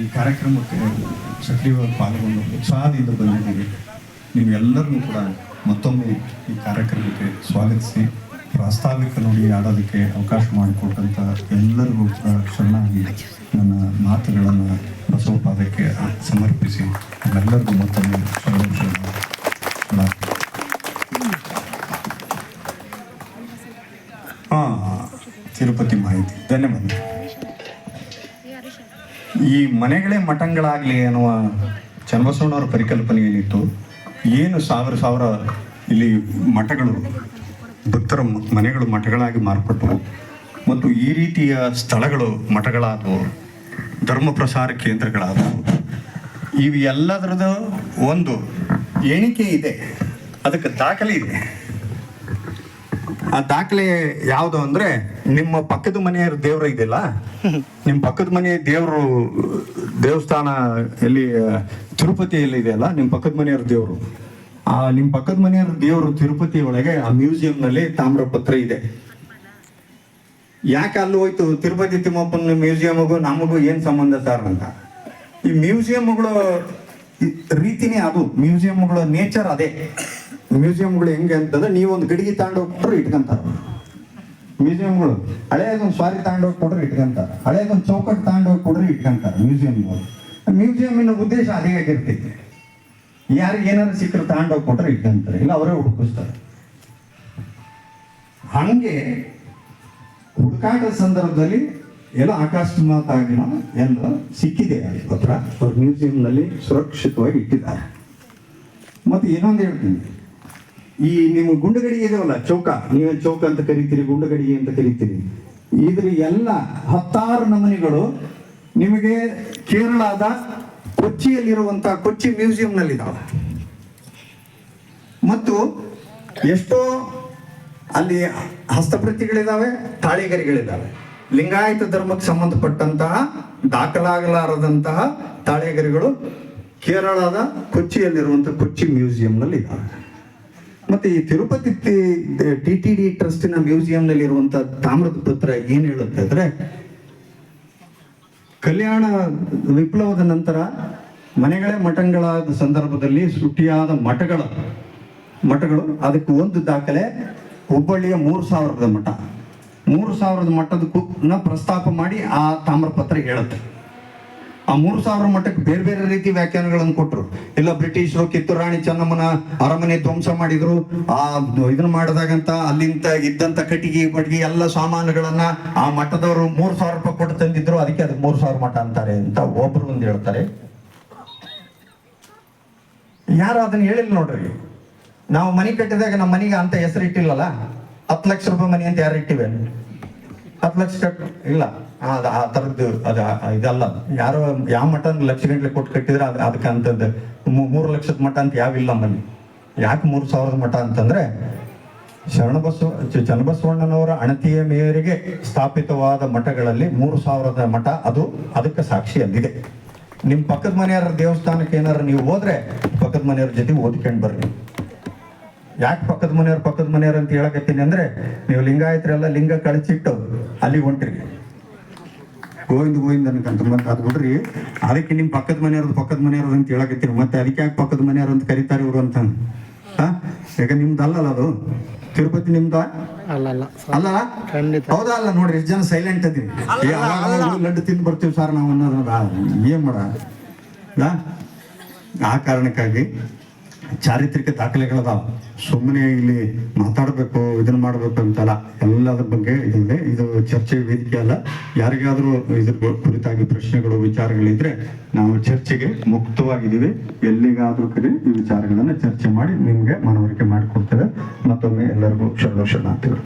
ಈ ಕಾರ್ಯಕ್ರಮಕ್ಕೆ ಸಕ್ರಿಯವಾಗಿ ಪಾಲ್ಗೊಂಡು ಉತ್ಸಾಹದಿಂದ ಬಂದಿದ್ದೀವಿ. ನಿಮ್ಮೆಲ್ಲರನ್ನೂ ಕೂಡ ಮತ್ತೊಮ್ಮೆ ಈ ಕಾರ್ಯಕ್ರಮಕ್ಕೆ ಸ್ವಾಗತಿಸಿ, ಪ್ರಾಸ್ತಾವಿಕ ನೋಡಿ ಆಡೋದಕ್ಕೆ ಅವಕಾಶ ಮಾಡಿಕೊಟ್ಟಂತ ಎಲ್ಲರಿಗೂ ಕೂಡ ಚೆನ್ನಾಗಿ ನನ್ನ ಮಾತುಗಳನ್ನು ಬಸವಪಾದಕ್ಕೆ ಸಮರ್ಪಿಸಿ, ನಮ್ಮೆಲ್ಲರಿಗೂ ಮತ್ತೊಮ್ಮೆ ತಿರುಪತಿ ಮಾಹಿತಿ. ಧನ್ಯವಾದ ಈ ಮನೆಗಳೇ ಮಠಗಳಾಗಲಿ ಅನ್ನುವ ಚನ್ನಬಸವಣ್ಣವರ ಪರಿಕಲ್ಪನೆ ಏನಿತ್ತು, ಏನು ಸಾವಿರ ಸಾವಿರ ಇಲ್ಲಿ ಮಠಗಳು, ಭಕ್ತರ ಮನೆಗಳು ಮಠಗಳಾಗಿ ಮಾರ್ಪಟ್ಟವು, ಮತ್ತು ಈ ರೀತಿಯ ಸ್ಥಳಗಳು ಮಠಗಳಾದವು, ಧರ್ಮ ಪ್ರಸಾರ ಕೇಂದ್ರಗಳಾದವು. ಇವು ಒಂದು ಎಣಿಕೆ ಇದೆ, ಅದಕ್ಕೆ ದಾಖಲೆ ಇದೆ. ಆ ದಾಖಲೆ ಯಾವುದು ಅಂದ್ರೆ ನಿಮ್ಮ ಪಕ್ಕದ ಮನೆಯ ದೇವ್ರ ಇದೆಯಲ್ಲ ನಿಮ್ಮ ಪಕ್ಕದ ಮನೆಯ ದೇವರು, ದೇವಸ್ಥಾನ ಎಲ್ಲಿ ತಿರುಪತಿಯಲ್ಲಿ ಇದೆಯಲ್ಲ ನಿಮ್ಮ ಪಕ್ಕದ ಮನೆಯವ್ರ ದೇವರು? ಆ ನಿಮ್ಮ ಪಕ್ಕದ ಮನೆಯವ್ರ ದೇವರು ತಿರುಪತಿ ಒಳಗೆ ಆ ಮ್ಯೂಸಿಯಂನಲ್ಲಿ ತಾಮ್ರಪತ್ರ ಇದೆ. ಯಾಕೆ ಅಲ್ಲಿ ಹೋಯ್ತು? ತಿರುಪತಿ ತಿಮ್ಮಪ್ಪನ ಮ್ಯೂಸಿಯಂಗೂ ನಮಗೂ ಏನ್ ಸಂಬಂಧ ಸರ್ ಅಂತ? ಈ ಮ್ಯೂಸಿಯಂಗಳು ರೀತಿನೇ ಅದು. ಮ್ಯೂಸಿಯಂಗಳ ನೇಚರ್ ಅದೇ. ಮ್ಯೂಸಿಯಂಗಳು ಹೆಂಗೆ ಅಂತಂದ್ರೆ ಒಂದು ಗಡಿಗೆ ತಗೊಂಡೋಗ್ಬಿಟ್ರೆ ಇಟ್ಕೊಂತಾರ. ಮ್ಯೂಸಿಯಂಗಳು ಹಳೆಯದೊಂದು ಸ್ವಾರಿ ತಗೊಂಡೋಗಿ ಕೊಡ್ರೆ ಇಟ್ಕೊಂತಾರ. ಹಳೆಯದೊಂದು ಚೌಕಟ್ಟು ತಗೊಂಡೋಗಿ ಕೊಡ್ರೆ ಇಟ್ಕೊಂತಾರ ಮ್ಯೂಸಿಯಂಗಳು. ಮ್ಯೂಸಿಯಂನ ಉದ್ದೇಶ ಅದೇ ಆಗಿರ್ತೈತಿ. ಯಾರಿಗೆ ಏನಾದ್ರು ಸಿಕ್ಕರು ತಗೊಂಡೋಗಿ ಕೊಟ್ರೆ ಇಟ್ಕೊಂತಾರೆ. ಇಲ್ಲ ಅವರೇ ಹುಡುಕಿಸ್ತಾರೆ. ಹಂಗೆ ಹುಡುಕಾಟದ ಸಂದರ್ಭದಲ್ಲಿ ಎಲ್ಲ ಅಕಸ್ಮಾತ್ ಆಗಿನ ಎಲ್ಲ ಸಿಕ್ಕಿದೆ ಅದಕ್ಕೋಸ್ಕರ ಅವ್ರು ಅವ್ರ ಮ್ಯೂಸಿಯಂನಲ್ಲಿ ಸುರಕ್ಷಿತವಾಗಿ ಇಟ್ಟಿದ್ದಾರೆ. ಮತ್ತೆ ಇನ್ನೊಂದು ಹೇಳ್ತೀನಿ. ಈ ನಿಮ್ಮ ಗುಂಡುಗಡಿ ಇದೆಯಲ್ಲ, ಚೌಕ? ನೀವೇನು ಚೌಕ ಅಂತ ಕರಿತೀರಿ, ಗುಂಡಗಡಿ ಅಂತ ಕರಿತೀರಿ. ಇದ್ರ ಎಲ್ಲ ಹತ್ತಾರು ನಮೂನೆಗಳು ನಿಮಗೆ ಕೇರಳದ ಕೊಚ್ಚಿಯಲ್ಲಿರುವಂತಹ ಕೊಚ್ಚಿ ಮ್ಯೂಸಿಯಂನಲ್ಲಿದ್ದಾವೆ. ಮತ್ತು ಎಷ್ಟೋ ಅಲ್ಲಿ ಹಸ್ತಪ್ರತಿಗಳಿದ್ದಾವೆ, ತಾಳಿಗರಿಗಳಿದ್ದಾವೆ. ಲಿಂಗಾಯತ ಧರ್ಮಕ್ಕೆ ಸಂಬಂಧಪಟ್ಟಂತಹ, ದಾಖಲಾಗಲಾರದಂತಹ ತಾಳೆಗರಿಗಳು ಕೇರಳದ ಕೊಚ್ಚಿಯಲ್ಲಿರುವಂತಹ ಕೊಚ್ಚಿ ಮ್ಯೂಸಿಯಂನಲ್ಲಿ ಇದ್ದಾವೆ ಮತ್ತೆ ಈ ತಿರುಪತಿ ಟಿ ಟಿ ಡಿ ಟ್ರಸ್ಟಿನ ಮ್ಯೂಸಿಯಂನಲ್ಲಿ ಇರುವಂತಹ ತಾಮ್ರದ ಪತ್ರ ಏನ್ ಹೇಳುತ್ತೆ ಅಂದ್ರೆ, ಕಲ್ಯಾಣ ವಿಪ್ಲವದ ನಂತರ ಮನೆಗಳೇ ಮಠಗಳಾದ ಸಂದರ್ಭದಲ್ಲಿ ಸುಟ್ಟಿಯಾದ ಮಠಗಳ ಮಠಗಳು, ಅದಕ್ಕೆ ಒಂದು ದಾಖಲೆ, ಹುಬ್ಬಳ್ಳಿಯ ಮೂರು ಸಾವಿರದ ಮಠ. ಮೂರು ಸಾವಿರದ ಮಠದ ಪ್ರಸ್ತಾಪ ಮಾಡಿ ಆ ತಾಮ್ರಪತ್ರ ಹೇಳುತ್ತೆ. ಆ ಮೂರು ಸಾವಿರ ಮಟ್ಟಕ್ಕೆ ಬೇರೆ ಬೇರೆ ರೀತಿ ವ್ಯಾಖ್ಯಾನಗಳನ್ನು ಕೊಟ್ಟರು ಇಲ್ಲ ಬ್ರಿಟಿಷರು, ಕಿತ್ತೂರು ರಾಣಿ ಚೆನ್ನಮ್ಮನ ಅರಮನೆ ಧ್ವಂಸ ಮಾಡಿದ್ರು. ಆ ಇದನ್ನ ಮಾಡಿದಾಗಂತ ಅಲ್ಲಿಂದ ಇದ್ದಂತ ಕಟ್ಟಿಗೆ ಬಡ್ಗಿ ಎಲ್ಲ ಸಾಮಾನುಗಳನ್ನ ಆ ಮಠದವರು ಮೂರು ಸಾವಿರ ರೂಪಾಯಿ ಕೊಟ್ಟು ತಂದಿದ್ರು. ಅದಕ್ಕೆ ಅದಕ್ಕೆ ಮೂರು ಸಾವಿರ ಮಠ ಅಂತಾರೆ ಅಂತ ಒಬ್ರು ಒಂದು ಹೇಳ್ತಾರೆ. ಯಾರು ಅದನ್ನ ಹೇಳಿಲ್ಲ ನೋಡ್ರಿ. ನಾವು ಮನೆ ಕಟ್ಟಿದಾಗ ನಮ್ಮ ಮನೆಗೆ ಅಂತ ಹೆಸರು ಇಟ್ಟಿಲ್ಲಲ್ಲ ಹತ್ತು ಲಕ್ಷ ರೂಪಾಯಿ ಮನೆ ಅಂತ ಯಾರು ಇಟ್ಟಿವೆ? ಹತ್ತು ಲಕ್ಷ ಇಲ್ಲ, ಅದು ಆ ಥರದ್ದು ಅದ ಇದಲ್ಲ. ಯಾರೋ ಯಾವ ಮಠ ಲಕ್ಷ ಗಂಟ್ಲೆ ಕೊಟ್ಟು ಕಟ್ಟಿದ್ರೆ ಅದು ಅದಕ್ಕೆ ಅಂತದ್ದು. ಮೂರು ಲಕ್ಷದ ಮಠ ಅಂತ ಯಾವಿಲ್ಲ ನಮ್ಮಲ್ಲಿ. ಯಾಕೆ ಮೂರು ಸಾವಿರದ ಮಠ ಅಂತಂದ್ರೆ, ಶರಣಬಸವ ಚನ್ನಬಸವಣ್ಣನವರ ಅಣತಿಯ ಮೇರೆಗೆ ಸ್ಥಾಪಿತವಾದ ಮಠಗಳಲ್ಲಿ ಮೂರು ಸಾವಿರದ ಮಠ ಅದು ಅದಕ್ಕೆ ಸಾಕ್ಷಿ ಅಲ್ಲಿದೆ ನಿಮ್ಮ ಪಕ್ಕದ ಮನೆಯವರ ದೇವಸ್ಥಾನಕ್ಕೆ ಏನಾರು ನೀವು ಹೋದರೆ ಪಕ್ಕದ ಮನೆಯವ್ರ ಜೊತೆ ಓದ್ಕೊಂಡು ಬರ್ರಿ. ಯಾಕೆ ಪಕ್ಕದ ಮನೆಯವ್ರು ಪಕ್ಕದ ಮನೆಯವ್ರು ಅಂತ ಹೇಳಕತ್ತೀನಿ ಅಂದ್ರೆ ನೀವು ಲಿಂಗಾಯತ್ರೆಲ್ಲ ಲಿಂಗ ಕಳಿಸಿಟ್ಟು ಅಲ್ಲಿಗೆ ಹೊಂಟ್ರಿ. ಗೋವಿಂದ ಗೋವಿಂದ ಅನ್ಕಂತ ಮತ್ತೆ ಅದು ಬಿಡ್ರಿ. ಅದಕ್ಕೆ ನಿಮ್ ಪಕ್ಕದ ಮನೆಯವ್ರದ್ದು ಪಕ್ಕದ ಮನೆಯವ್ರದ್ದು ಅಂತ ಹೇಳಕತ್ತೀರಿ ಮತ್ತೆ ಅದಕ್ಕೆ ಯಾಕೆ ಪಕ್ಕದ ಮನೆಯವ್ರು ಅಂತ ಕರೀತಾರೆ ಇವರು ಅಂತ. ಯಾಕೆ ನಿಮ್ದು ಅಲ್ಲಲ್ಲ ಅದು? ತಿರುಪತಿ ನಿಮ್ದ? ಅಲ್ಲ ಅಲ್ಲ. ಅಲ್ಲ? ಹೌದಾ? ಅಲ್ಲ ನೋಡ್ರಿ ಎಷ್ಟು ಜನ ಸೈಲೆಂಟ್ ಅವಾಗ ಲಡ್ಡು ತಿಂದು ಬರ್ತೀವಿ ಸರ್ ನಾವು ಅನ್ನೋದು. ಏನ್ ಮಾಡ? ಆ ಕಾರಣಕ್ಕಾಗಿ ಚಾರಿತ್ರಿಕ ದಾಖಲೆಗಳದಾವ. ಸುಮ್ಮನೆ ಇಲ್ಲಿ ಮಾತಾಡಬೇಕು ಇದನ್ನ ಮಾಡಬೇಕು ಅಂತಲ್ಲ. ಎಲ್ಲದ್ರ ಬಗ್ಗೆ ಇದೆ ಇದು ಚರ್ಚೆ ವೇದಿಕೆ ಅಲ್ಲ. ಯಾರಿಗಾದ್ರೂ ಇದ್ರ ಕುರಿತಾಗಿ ಪ್ರಶ್ನೆಗಳು, ವಿಚಾರಗಳಿದ್ರೆ ನಾವು ಚರ್ಚೆಗೆ ಮುಕ್ತವಾಗಿದ್ದೀವಿ. ಎಲ್ಲಿಗಾದ್ರೂ ಕರೆ ಈ ವಿಚಾರಗಳನ್ನ ಚರ್ಚೆ ಮಾಡಿ ನಿಮ್ಗೆ ಮನವರಿಕೆ ಮಾಡಿಕೊಡ್ತೇವೆ. ಮತ್ತೊಮ್ಮೆ ಎಲ್ಲರಿಗೂ ಶರಣ ಶರಣಾರ್ಥಿಗಳು.